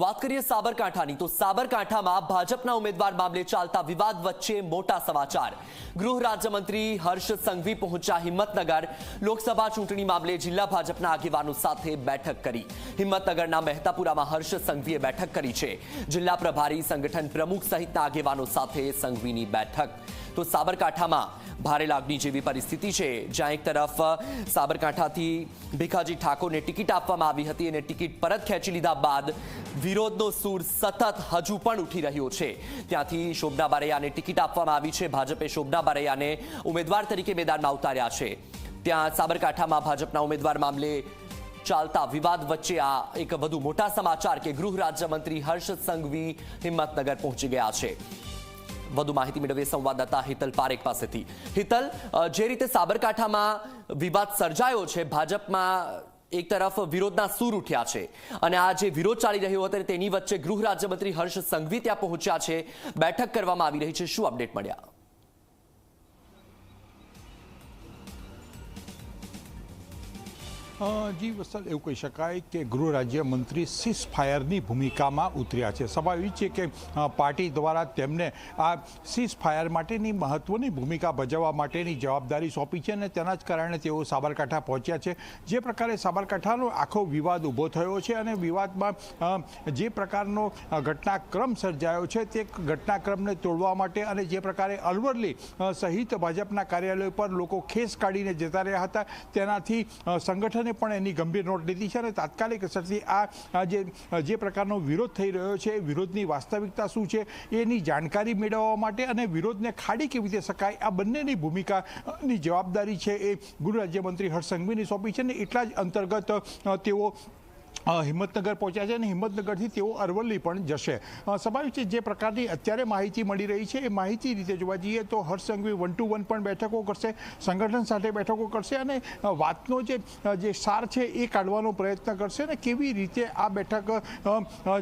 વાત કરીએ સાબરકાંઠાની. તો સાબરકાંઠામાં ભાજપના ઉમેદવાર મામલે ચાલતા વિવાદ વચ્ચે મોટા સમાચાર. ગૃહ રાજ્યમંત્રી હર્ષ સંઘવી પહોંચ્યા હિંમતનગર. લોકસભા ચૂંટણી મામલે જિલ્લા ભાજપના આગેવાનો સાથે બેઠક કરી. હિંમતનગરના મહેતાપુરામાં હર્ષ સંઘવીએ બેઠક કરી છે. જિલ્લા પ્રભારી સંગઠન પ્રમુખ સહિતના આગેવાનો સાથે સંઘવીની બેઠક. તો સાબરકાંઠામાં ભારે લાગણી જેવી પરિસ્થિતિ છે, જ્યાં એક તરફ સાબરકાંઠાથી ભીખાજી ઠાકોરને ટિકિટ આપવામાં આવી હતી અને ટિકિટ પરત ખેંચી લીધા બાદ વિરોધનો સૂર સતત હજુ પણ ઉઠી રહ્યો છે. ત્યાંથી શોભના બારૈયાને ટિકિટ આપવામાં આવી છે. ભાજપે શોભના બારૈયાને ઉમેદવાર તરીકે મેદાનમાં ઉતાર્યા છે. ત્યાં સાબરકાંઠામાં ભાજપના ઉમેદવાર મામલે ચાલતા વિવાદ વચ્ચે આ એક વધુ મોટા સમાચાર કે ગૃહ રાજ્યમંત્રી હર્ષ સંઘવી હિંમતનગર પહોંચી ગયા છે. વધુ માહિતી મેળવીએ સંવાદદાતા હિતલ પારેખ પાસેથી. હિતલ જે રીતે સાબરકાંઠામાં વિવાદ સર્જાયો છે, ભાજપમાં એક તરફ વિરોધના સૂર ઉઠ્યા છે અને આ જે વિરોધ ચાલી રહ્યો હતો તેની વચ્ચે ગૃહ રાજ્યમંત્રી હર્ષ સંઘવી ત્યાં પહોંચ્યા છે. બેઠક કરવામાં આવી રહી છે. શું અપડેટ મળ્યા? જી વત્સલ એવું કહી શકાય કે ગૃહ રાજ્યમંત્રી સીઝ ફાયરની ભૂમિકામાં ઉતર્યા છે. સ્વાભાવિક છે કે પાર્ટી દ્વારા તેમને આ સીઝ ફાયર માટેની મહત્વની ભૂમિકા ભજવવા માટેની જવાબદારી સોંપી છે અને તેના જ કારણે તેઓ સાબરકાંઠા પહોંચ્યા છે. જે પ્રકારે સાબરકાંઠાનો આખો વિવાદ ઊભો થયો છે અને વિવાદમાં જે પ્રકારનો ઘટનાક્રમ સર્જાયો છે તે ઘટનાક્રમને તોડવા માટે અને જે પ્રકારે અલવરલી સહિત ભાજપના કાર્યાલય પર લોકો ખેસ કાઢીને જતા રહ્યા હતા તેનાથી અ, સંગઠને પણ એની ગંભીર નોટ લીધી છે અને તાત્કાલિક અસરથી આ જે જે પ્રકારનો વિરોધ થઈ રહ્યો છે, વિરોધની વાસ્તવિકતા શું છે, એની જાણકારી મેળવવા માટે અને વિરોધને ખાડી કેવી રીતે શકાય, આ બંનેની ભૂમિકાની જવાબદારી છે એ ગૃહ રાજ્યમંત્રી હર્ષ સંઘવીને સોંપી છે ને એટલા જ અંતર્ગત તેઓ હિંમતનગર પહોંચ્યા છે અને હિંમતનગરથી તેઓ અરવલ્લી પણ જશે. સ્વાભાવિક છે, જે પ્રકારની અત્યારે માહિતી મળી રહી છે, એ માહિતી રીતે જોવા જઈએ તો Harsh Sanghavi one to one પણ બેઠકો કરશે, સંગઠન સાથે બેઠકો કરશે અને વાતનો જે જે સાર છે એ કાઢવાનો પ્રયત્ન કરશે અને કેવી રીતે આ બેઠક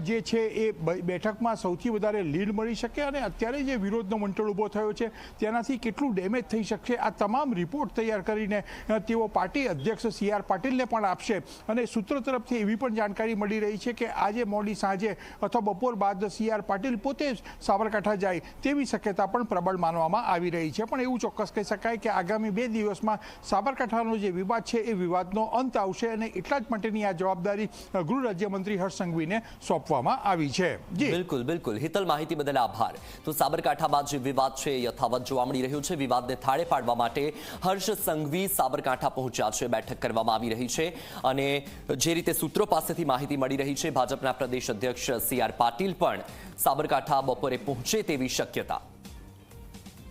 જે છે એ બેઠકમાં સૌથી વધારે લીડ મળી શકે અને અત્યારે જે વિરોધનો મંટળ ઊભો થયો છે, તેનાથી કેટલું ડેમેજ થઈ શકશે, આ તમામ રિપોર્ટ તૈયાર કરીને તેઓ પાર્ટી અધ્યક્ષ સી આર પાટીલને પણ આપશે. અને સૂત્ર તરફથી એવી પણ જાણકારી મળી રહી છે કે આજે મોડી સાંજે અથવા બપોર બાદ સી પાટીલ પોતે સાબરકાંઠા જાય તેવી શક્યતા પણ પ્રબળ માનવામાં આવી રહી છે. પણ એવું ચોક્કસ કહી શકાય કે આગામી બે દિવસમાં સાબરકાંઠાનો જે વિવાદ છે એ વિવાદનો અંત આવશે અને એટલા જ માટેની આ જવાબદારી ગૃહ રાજ્યમંત્રી હર્ષ સંઘવીને સોંપવામાં આવી છે. જી. બિલકુલ બિલકુલ. હિતલ માહિતી બદલ આભાર. તો સાબરકાંઠામાં જે વિવાદ છે યથાવત જોવા મળી રહ્યું છે. વિવાદને થાળે પાડવા માટે હર્ષ સંઘવી સાબરકાંઠા પહોંચ્યા છે. બેઠક કરવામાં આવી રહી છે. અને જે રીતે સૂત્રો પાસેથી માહિતી મળી રહી છે. ભાજપના પ્રદેશ અધ્યક્ષ સી પાટીલ પણ સાબરકાંઠા બપોરે પહોંચે તેવી શક્યતા.